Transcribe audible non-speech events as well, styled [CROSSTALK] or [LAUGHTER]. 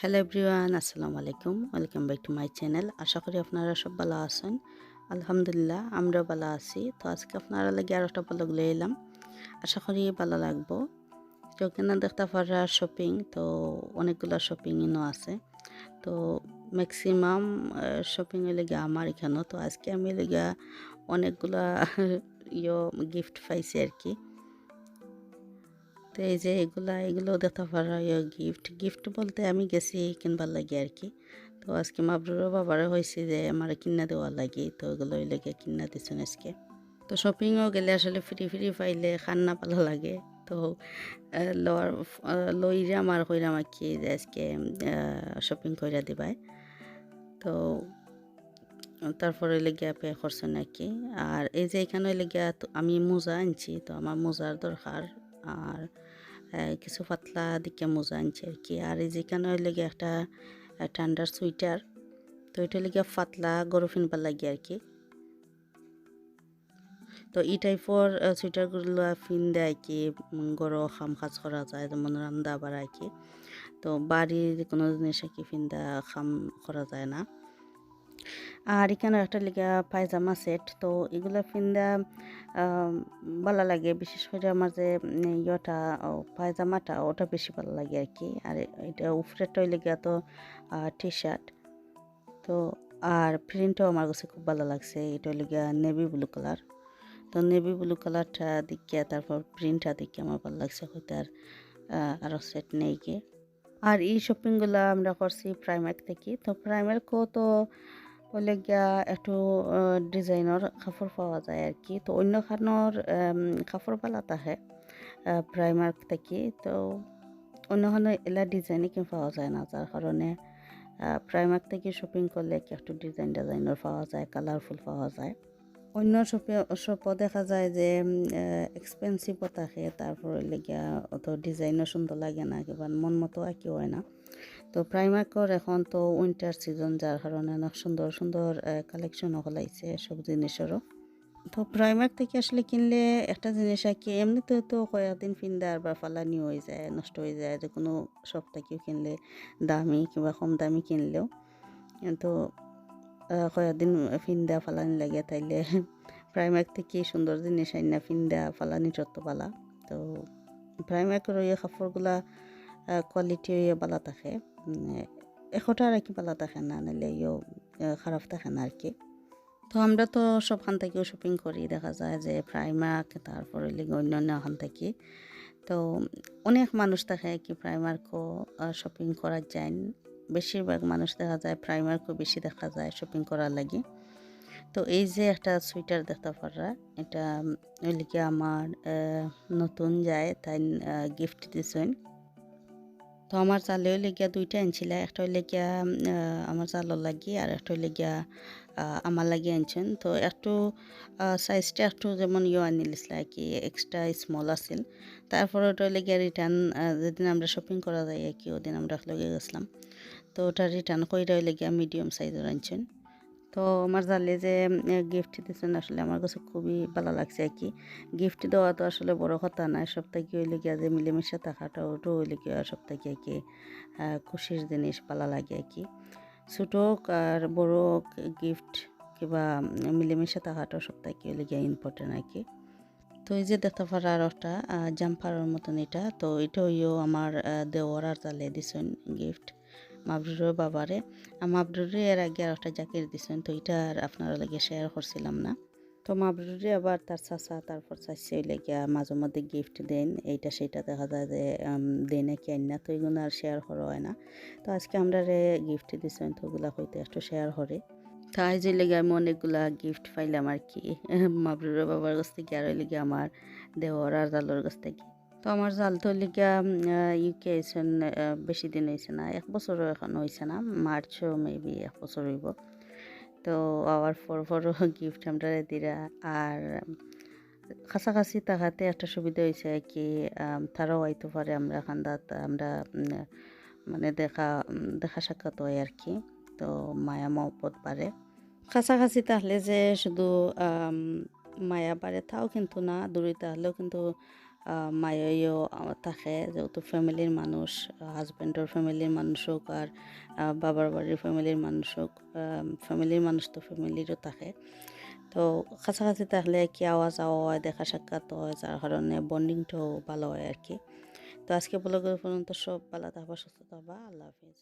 Hello everyone আসসালামু আলাইকুম welcome back to my channel আশা করি আপনারা সব ভালো আছেন। আলহামদুলিল্লাহ, আমরাও ভালো আছি। তো আজকে আপনারা লাগে আর একটা ব্লগ লয়ে এলাম। আশা করি ভালো লাগবো। তো কেন দেখতে পারা শপিং তো অনেকগুলো শপিং ইনও আছে। তো ম্যাক্সিমাম শপিং লেগে আমার এখানেও। তো আজকে আমি লেগে অনেকগুলা [LAUGHS] ইয়ে গিফট পাইছি আর কি। তো এই যে এগুলা, এগুলো দেখতে পারো গিফট গিফট বলতে আমি গেছি কিনবার লাগে আর কি তো আজকে মাবরুরও বাবারও হয়েছে যে আমার কিনা দেওয়ার লাগে, তো এগুলো লেগে কিনা দিচ্ছেন আজকে। তো শপিংও গেলে আসলে ফ্রি ফ্রি পাইলে খান্না ভালো লাগে। তো লওয়ার লইরাম আর কইরাম আর কি যে আজকে শপিং কইরা দিবাই তো তারপরে লেগিয়া পে করছেন আর কি আর এই যে এখানে লেগিয়া আমি মোজা আনছি, তো আমার মোজার দরকার। আর কিছু পাতলা দিকে মোজা আনছে আর কি। আর এই যেখানে লেগে একটা ঠান্ডার সুইটার তো এটা লেগে পাতলা গরু ফিনবার লাগে আর কি। তো এই টাইপর সুইটারগুলো ফিন দেয় কি গরু খাম কাজ করা যায়, যেমন রান্দা বাড়া কি। তো বাড়ির কোনো জিনিস আর কি ফিন্দা খাম করা যায় না। আর এখানে একটা লিগা পায়জামা সেট, তো এগুলো ফিন্দা ভালো লাগে। বিশেষ করে আমার যে ইয়েটা পায়জামাটা, ওটা বেশি ভালো লাগে আর কি আর এটা উপরেরটাই লেগে তো টি শার্ট তো, আর প্রিন্টও আমার কাছে খুব ভালো লাগছে। এটা লেগে নেভি ব্লু কালার তো নেভি ব্লু কালারটা দিকে তারপর প্রিন্টটা দিকে আমার ভালো লাগছে। হয়তো আর আরও সেট নেই গিয়ে। আর এই শপিংগুলো আমরা করছি প্রাইমার্ক থেকে। তো প্রাইমার্কও তো বলে গিয়া একটু ডিজাইনের কাপড় পাওয়া যায় আর কি তো অন্য খানোর কাপড় পালা থাকে প্রাইমার্ক থেকে। তো অন্যখানে এলা ডিজাইনে কি পাওয়া যায় না? যার কারণে প্রাইমার্ক থেকে শপিং করলে কি একটু ডিজাইন ডিজাইনের পাওয়া যায় কালারফুল পাওয়া যায়। অন্য শপে শপও দেখা যায় যে এক্সপেন্সিভও থাকে। তারপরে লেগিয়া অত ডিজাইনও সুন্দর লাগে না কিংবা মন মতো আর কি হয় না। তো প্রাইমার্কর এখন তো উইন্টার সিজন যার কারণে অনেক সুন্দর সুন্দর কালেকশনও হলাইছে সব জিনিসেরও। তো প্রাইমার্ক থেকে আসলে কিনলে একটা জিনিস আর কি, এমনিতে তো কয়েকদিন ফিনদে আর বা ফালানি হয়ে যায়, নষ্ট হয়ে যায়, যে কোনো থেকেও কিনলে দামি কিংবা কম দামি কিনলেও। কিন্তু কয়েকদিন ফিন্দা ফালানি লাগে, তাইলে [LAUGHS] প্রাইমার্ক থেকে সুন্দর জিনিস আইনা ফিন্দা ফালানি যত পালা তো প্রাইমার্কের ওই কাপড়গুলা কোয়ালিটি ভালো থাকে। এশোটা আর কি ভালো থাকে না নাহলে ইয়েও খারাপ থাকে না আর কি? তো আমরা তো সবখান থেকেও শপিং করি, দেখা যায় যে প্রাইমার্ক তারপরে অন্যান্য খান থেকে। তো অনেক মানুষ থাকে কি প্রাইমার্কও শপিং করা যায় বেশিরভাগ মানুষ দেখা যায় প্রাইমার্কও বেশি দেখা যায় শপিং করার লাগে। তো এই যে একটা সুইটার দেখতে পারা এটা লিগে আমার নতুন যায়, তাই গিফট দিছেন। তো আমার চালেও লেগিয়া দুইটা আনছিল, একটা লেগিয়া আমার চালর লাগি আর একটা লেগিয়া আমার লাগি আনছেন। তো একটু সাইজটা একটু যেমন ইয়ে আনিলিছিল আর কি এক্সট্রা স্মল আছিল। তারপরে ওটা লেগিয়া রিটার্ন যেদিন আমরা শপিং করা যায় আর কি, ওদিন আমরা লগে গেছিলাম। তো ওটা রিটার্ন কইরা লেগিয়া মিডিয়াম সাইজের আনছেন। তো আমার জানলে যে গিফট দিচ্ছেন আসলে আমার কাছে খুবই ভালো লাগছে আর কি। গিফট দেওয়া তো আসলে বড় কথা না থেকে হইলে গিয়া যে মিলেমিশে থাকাটা ওটাও হইলে থেকে আর কি খুশির জিনিস ভালো লাগে আর কি। ছোটো আর বড় গিফট কিংবা মিলেমিশে থাকাটাও থেকে হইলে গিয়া ইম্পর্টেন্ট আর কি। তো এই যে দেখতে পারা আর একটা জাম্পারের মতন এটা, তো এটা হইও আমার দেওয়ার আর চালে দিছেন গিফট মাবরুরের বাবারে। মাবরুরে এর আগে আর একটা জাকির দিছেন, তো এটা আর আপনারা লাগে শেয়ার করছিলাম না। তো মাবরুরে আবার তার চাচা, তারপর চাইছে লেগিয়া মাঝে মধ্যে গিফট দেন, এইটা সেটা দেখা যায় যে দেয় নাকি আইন না, তো এগুলো আর শেয়ার করা হয় না। তো আজকে আমরা রে গিফট দিছেন, তো ওগুলা হইতে একটু শেয়ার করে। তাই যে লেগে আমি অনেকগুলা গিফট পাইলাম আর কি মাবরুরের বাবার কাছ থেকে আর লেগে আমার দেওয়ার আর জালোর কাছ থেকে। আমার জাল তো লিগা ইউকে আইসেন বেশি দিন হয়েছে না, এক বছরও এখন হয়েছে না মার্চও মেবি এক বছর হইব। তো আবার ফর ফর গিফট আমরা দিরা, আর কাছাকাছি তাকাতে একটা সুবিধা হয়েছে কি তারাও আইতে পারে আমরা খান্দাত আমরা মানে দেখা দেখা সাক্ষাৎ হয় আর কি, তো মায়া মহব্বত বাড়ে। কাছাকাছি তাহলে যে শুধু মায়া পারে তাও কিন্তু না, দূরে তাহলেও কিন্তু মায়ও থাকে। যেহেতু ফ্যামিলির মানুষ হাজব্যান্ডর ফ্যামিলির মানুষ হোক আর বাবার বাড়ির ফ্যামিলির মানুষ হোক ফ্যামিলির মানুষ তো ফ্যামিলিরও থাকে। তো কাছাকাছি থাকলে কি আওয়াজ আওয়া হয় দেখা সাক্ষাৎ হয়, যার কারণে বন্ডিংটাও ভালো হয় আর কি। তো আজকে ব্লগের পর্যন্ত, সব ভালো থাকবা, সুস্থ থাকবা, আল্লাহ হাফিজ।